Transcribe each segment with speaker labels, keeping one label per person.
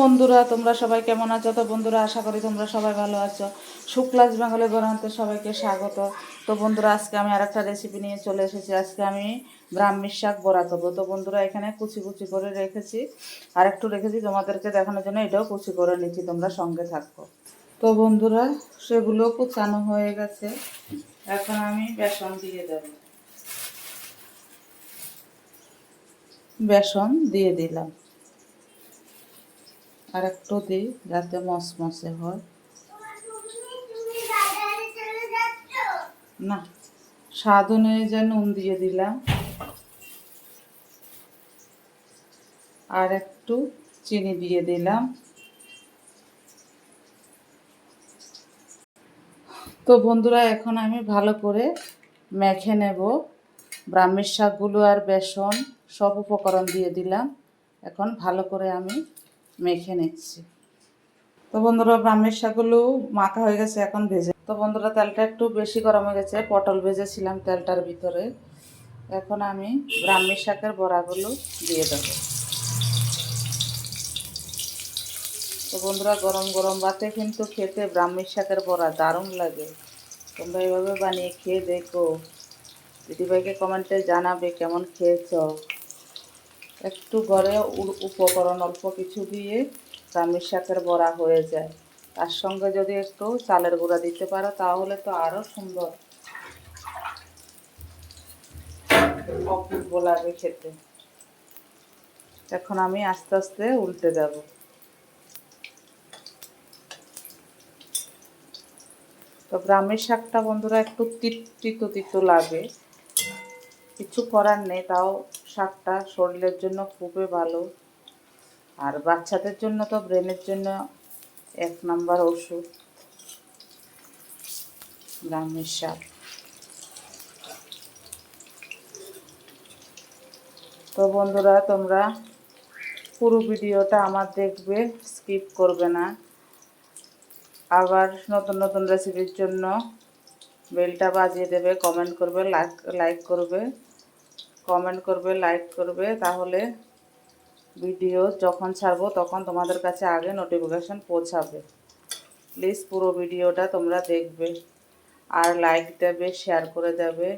Speaker 1: বন্ধুরা, তোমরা সবাই কেমন আছো? তো বন্ধুরা, আশা করি তোমরা সবাই ভালো আছো। শুক্লাজ বেঙ্গলে গণান্তে সবাইকে স্বাগত। তো বন্ধুরা, আজকে আমি আরেকটা রেসিপি নিয়ে চলে এসেছি। আজকে আমি ব্রাহ্মীর শাক বড়া করব। তো বন্ধুরা, এখানে কুচি কুচি করে রেখেছি। আর একটু রেখেছি তোমাদেরকে দেখানোর জন্য, এটাও কুচি করে নিচ্ছি, তোমরা সঙ্গে থাকো। তো বন্ধুরা, সেগুলো কুচানো হয়ে গেছে। এখন আমি বেসন দিয়ে দেব। বেসন দিয়ে দিলাম। আর একটু দিই, যাতে মসমসে হয়। না স্বাদ অনুযায়ী নুন দিয়ে দিলাম। আর একটু চিনি দিয়ে দিলাম। তো বন্ধুরা, এখন আমি ভালো করে মেখে নেব। ব্রাহ্মীর শাকগুলো আর বেসন সব উপকরণ দিয়ে দিলাম। এখন ভালো করে আমি মেখে নিচ্ছি। তো বন্ধুরা, ব্রাহ্মীর শাকগুলো মাখা হয়ে গেছে, এখন ভেজে। তো বন্ধুরা, তেলটা একটু বেশি গরম হয়ে গেছে, পটল ভেজেছিলাম তেলটার ভিতরে। এখন আমি ব্রাহ্মীর শাকের বড়াগুলো দিয়ে দেবো। তো বন্ধুরা, গরম গরম ভাতে কিন্তু খেতে ব্রাহ্মীর শাকের বড়া দারুণ লাগে। তোমরা এইভাবে বানিয়ে খেয়ে দেখো। দিদিভাইকে কমেন্টে জানাবে কেমন খেয়েছ। একটু ঘরে উপকরণ অল্প কিছু দিয়ে ব্রাহ্মীর শাকের বড়া হয়ে যায়। তার সঙ্গে যদি একটু চালের গুঁড়া দিতে পারো, তাহলে তো আরও সুন্দর। অপূর্ব লাগে খেতে। এখন আমি আস্তে আস্তে উল্টে দেব তো ব্রাহ্মীর শাকটা বন্ধুরা একটু তিতো তিতো লাগে। কিছু করার নেই, তাও শাকটা শরীরের জন্য খুবই ভালো। আর বাচ্চাদের জন্য তো ব্রেনের জন্য এক নম্বর ওষুধ। ব্রাহ্মীর শাক তো বন্ধুরা, তোমরা পুরো ভিডিওটা আমার দেখবে, স্কিপ করবে না। আবার নতুন নতুন রেসিপির জন্য বেলটা বাজিয়ে দেবে কমেন্ট করবে, লাইক লাইক করবে। কমেন্ট করবে লাইক করবে, তাহলে ভিডিও যখন ছাড়বো তখন তোমাদের কাছে আগে নোটিফিকেশান পৌঁছাবে। প্লিজ পুরো ভিডিওটা তোমরা দেখবে আর লাইক দেবে শেয়ার করে দেবে।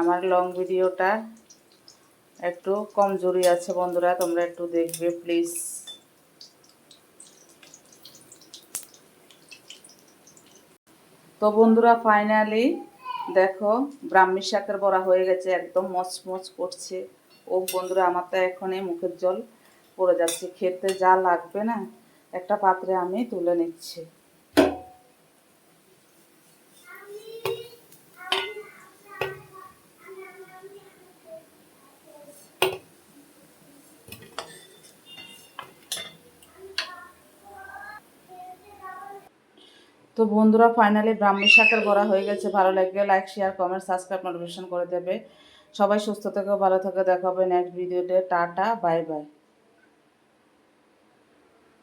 Speaker 1: আমার লং ভিডিওটা একটু কমজোরি আছে বন্ধুরা, তোমরা একটু দেখবে প্লিজ তো বন্ধুরা ফাইনালি দেখো ব্রাহ্মী শাকের বড়া হয়ে গেছে, একদম মচমচ করছে। ও বন্ধুরা, আমার তো এখনই মুখের জল পড়ে যাচ্ছে। খেতে যা লাগবে না, একটা পাত্রে আমি তুলে নিচ্ছি। তো বন্ধুরা ফাইনালি ব্রাহ্মী শাকের বড়া হয়ে গেছে। ভালো লাগলে like share comment subscribe notification করে দেবে। সবাই সুস্থ থেকে, ভালো থেকে, দেখা হবে নেক্সট ভিডিওতে টাটা বাই বাই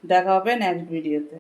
Speaker 1: দেখা হবে নেক্সট ভিডিওতে